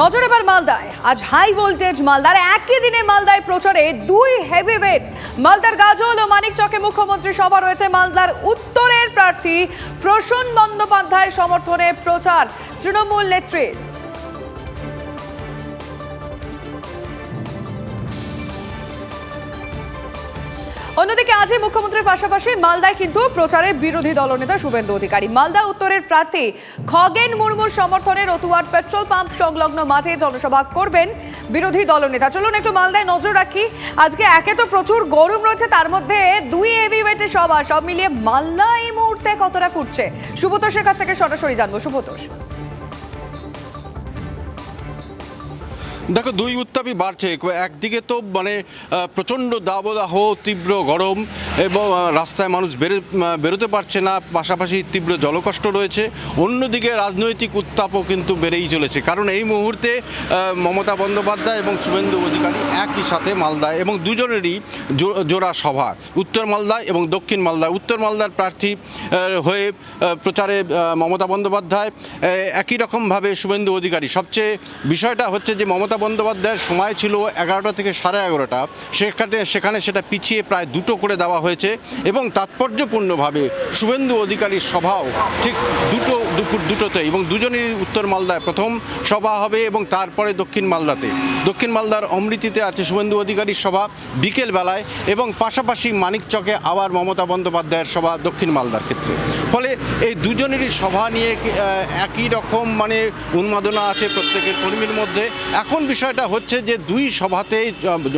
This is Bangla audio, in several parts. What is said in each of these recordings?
নজর এবার মালদায়। আজ হাই ভোল্টেজ মালদার একই দিনে মালদায় প্রচারে দুই হেভিওয়েট মালদার গাজল ও মানিক চকে মুখ্যমন্ত্রী সভা রয়েছে মালদার উত্তরের প্রার্থী প্রসূন বন্দ্যোপাধ্যায় সমর্থনে প্রচার। তৃণমূল নেত্রীর অন্যদিকে আজই মুখ্যমন্ত্রীর পাশাপাশি মালদায় কিন্তু প্রচারে বিরোধী দলনেতা শুভেন্দু অধিকারী। মালদা উত্তরের প্রার্থী খগেন মুর্মুর সমর্থনে রতুয়ার পেট্রোল পাম্প সংলগ্ন মাঠে জনসভা করবেন বিরোধী দলনেতা। চলুন একটু মালদায় নজর রাখি। আজকে একে তো প্রচুর গরম রয়েছে, তার মধ্যে দুই হেভি ওয়েটের সভা সব মিলিয়ে মালদা এই মুহূর্তে কতটা ফুটছে? সুব্রতোষের কাছ থেকে সরাসরি জানব। সুব্রতোষ। দেখো, দুই উত্তাপই বাড়ছে। একদিকে তো মানে প্রচণ্ড দাবদাহ, তীব্র গরম এবং রাস্তায় মানুষ বেরো বেরোতে পারছে না, পাশাপাশি তীব্র জলকষ্ট রয়েছে। অন্যদিকে রাজনৈতিক উত্তাপও কিন্তু বেড়েই চলেছে। কারণ এই মুহূর্তে মমতা বন্দ্যোপাধ্যায় এবং শুভেন্দু অধিকারী একই সাথে মালদায় এবং দুজনেরই জোড়া সভা। উত্তর মালদায় এবং দক্ষিণ মালদায়। উত্তর মালদার প্রার্থী হয়ে প্রচারে মমতা বন্দ্যোপাধ্যায়। একই রকমভাবে শুভেন্দু অধিকারী। সবচেয়ে বিষয়টা হচ্ছে যে, মমতা বন্দ্যোপাধ্যায়ের সময় ছিল এগারোটা থেকে সাড়ে এগারোটা। সেখানে সেখানে সেটা পিছিয়ে প্রায় দুটো করে দেওয়া হয়েছে এবং তাৎপর্যপূর্ণভাবে শুভেন্দু অধিকারীর সভাও ঠিক দুটো, দুপুর দুটোতে এবং দুজনেরই উত্তর মালদায় প্রথম সভা হবে এবং তারপরে দক্ষিণ মালদাতে। দক্ষিণ মালদার অমৃতিতে আছে শুভেন্দু অধিকারীর সভা বিকেল বেলায় এবং পাশাপাশি মানিকচকে আবার মমতা বন্দ্যোপাধ্যায়ের সভা দক্ষিণ মালদার ক্ষেত্রে। ফলে এই দুজনেরই সভা নিয়ে একই রকম মানে উন্মাদনা আছে প্রত্যেকের কর্মীর মধ্যে। এখন বিষয়টা হচ্ছে যে দুই সভাতে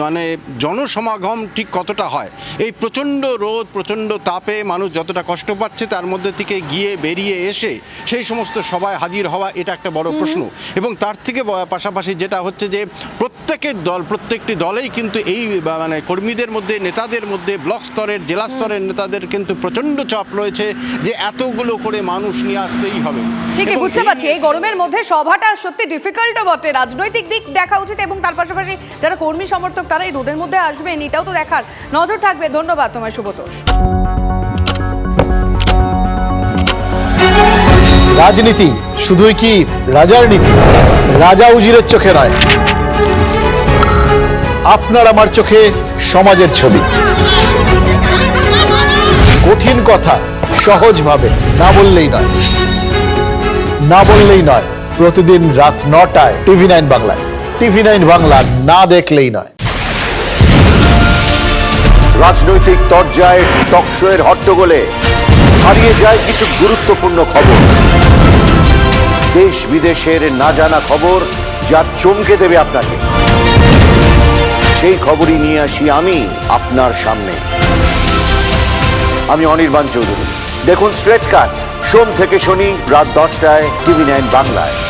মানে জনসমাগম ঠিক কতটা হয়? এই প্রচণ্ড রোদ প্রচণ্ড তাপে মানুষ যতটা কষ্ট পাচ্ছে তার মধ্যে থেকে গিয়ে বেরিয়ে এসে সেই সমস্ত সভায় হাজির হওয়া এটা একটা বড় প্রশ্ন। এবং তার থেকে পাশাপাশি যেটা হচ্ছে যে প্রত্যেকের দল প্রত্যেকটি দলেই কিন্তু এই মানে কর্মীদের মধ্যে নেতাদের মধ্যে ব্লক স্তরের জেলা স্তরের নেতাদের কিন্তু প্রচণ্ড চাপ রয়েছে যে এতগুলো করে মানুষ নিয়ে আসতেই হবে। ঠিকই এবং বুঝতে পারছি। এই গরমের মধ্যে সভাটা সত্যি ডিফিকাল্ট বটে। রাজনৈতিক দিক দেখা উচিত এবং তার পাশাপাশি যারা কর্মী সমর্থক তারা এই রোদের মধ্যে আসবেন এটাও তো দেখার নজর থাকবে। ধন্যবাদ তোমায় সুব্রতোষ রাজনীতি শুধুই কি রাজার নীতি? রাজা উজিরের চোখে নয়। আপনার আমার চোখে সমাজের ছবি। কঠিন কথা, সহজভাবে, না বললেই নয়। না বললেই নয়, প্রতিদিন রাত নটায় টিভি নাইন বাংলায়। টিভি নাইন বাংলা না দেখলেই নয়। রাজনৈতিক তরজায় টকশোয়ের হট্টগোলে হারিয়ে যায় কিছু গুরুত্বপূর্ণ খবর। দেশ বিদেশের না জানা খবর যা চমকে দেবে আপনাকে। সেই খবরই নিয়ে আসি আমি আপনার সামনে। আমি অনির্বাণ চৌধুরী। দেখুন স্ট্রেট কাট। সোম থেকে শনি রাত দশটায় টিভি নাইন বাংলায়।